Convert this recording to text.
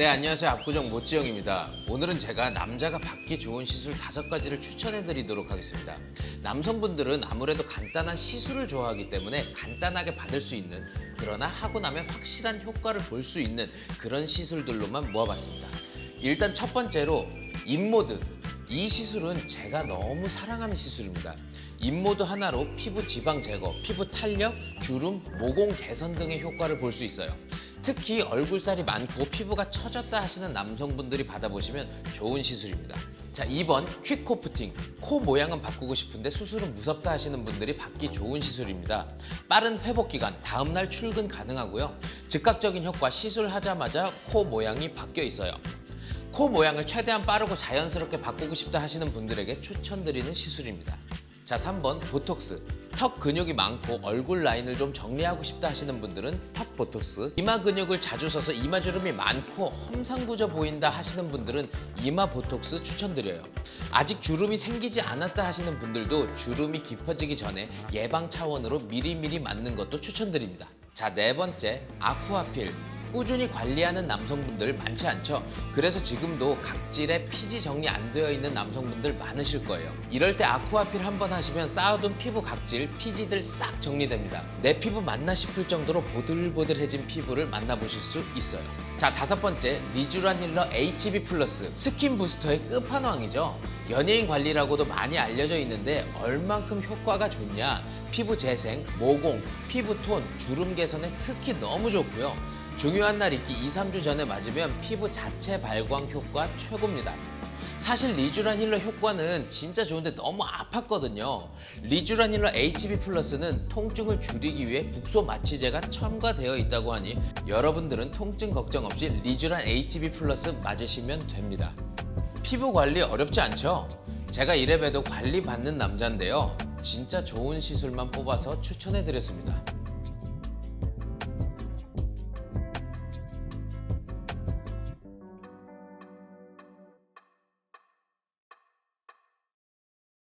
네 안녕하세요 압구정 모지영입니다. 오늘은 제가 남자가 받기 좋은 시술 다섯 가지를 추천해 드리도록 하겠습니다. 남성분들은 아무래도 간단한 시술을 좋아하기 때문에 간단하게 받을 수 있는 그러나 하고 나면 확실한 효과를 볼 수 있는 그런 시술들로만 모아봤습니다. 일단 첫 번째로 인모드 이 시술은 제가 너무 사랑하는 시술입니다. 인모드 하나로 피부 지방 제거, 피부 탄력, 주름, 모공 개선 등의 효과를 볼 수 있어요. 특히 얼굴살이 많고 피부가 처졌다 하시는 남성분들이 받아보시면 좋은 시술입니다. 자, 2번 퀵코프팅. 코 모양은 바꾸고 싶은데 수술은 무섭다 하시는 분들이 받기 좋은 시술입니다. 빠른 회복 기간, 다음 날 출근 가능하고요. 즉각적인 효과, 시술하자마자 코 모양이 바뀌어 있어요. 코 모양을 최대한 빠르고 자연스럽게 바꾸고 싶다 하시는 분들에게 추천드리는 시술입니다. 자, 3번 보톡스. 턱 근육이 많고 얼굴 라인을 좀 정리하고 싶다 하시는 분들은 턱 보톡스. 이마 근육을 자주 써서 이마 주름이 많고 험상궂어 보인다 하시는 분들은 이마 보톡스 추천드려요. 아직 주름이 생기지 않았다 하시는 분들도 주름이 깊어지기 전에 예방 차원으로 미리미리 맞는 것도 추천드립니다. 자, 네 번째 아쿠아필. 꾸준히 관리하는 남성분들 많지 않죠? 그래서 지금도 각질에 피지 정리 안 되어 있는 남성분들 많으실 거예요. 이럴 때 아쿠아필 한 번 하시면 쌓아둔 피부 각질, 피지들 싹 정리됩니다. 내 피부 맞나 싶을 정도로 보들보들해진 피부를 만나보실 수 있어요. 자, 다섯 번째, 리쥬란 힐러 HB 플러스. 스킨 부스터의 끝판왕이죠. 연예인 관리라고도 많이 알려져 있는데 얼만큼 효과가 좋냐? 피부 재생, 모공, 피부 톤, 주름 개선에 특히 너무 좋고요. 중요한 날 있기 2, 3주 전에 맞으면 피부 자체 발광 효과 최고입니다. 사실 리쥬란 힐러 효과는 진짜 좋은데 너무 아팠거든요. 리쥬란 힐러 HB 플러스는 통증을 줄이기 위해 국소 마취제가 첨가되어 있다고 하니 여러분들은 통증 걱정 없이 리쥬란 HB 플러스 맞으시면 됩니다. 피부 관리 어렵지 않죠? 제가 이래봬도 관리 받는 남자인데요. 진짜 좋은 시술만 뽑아서 추천해 드렸습니다.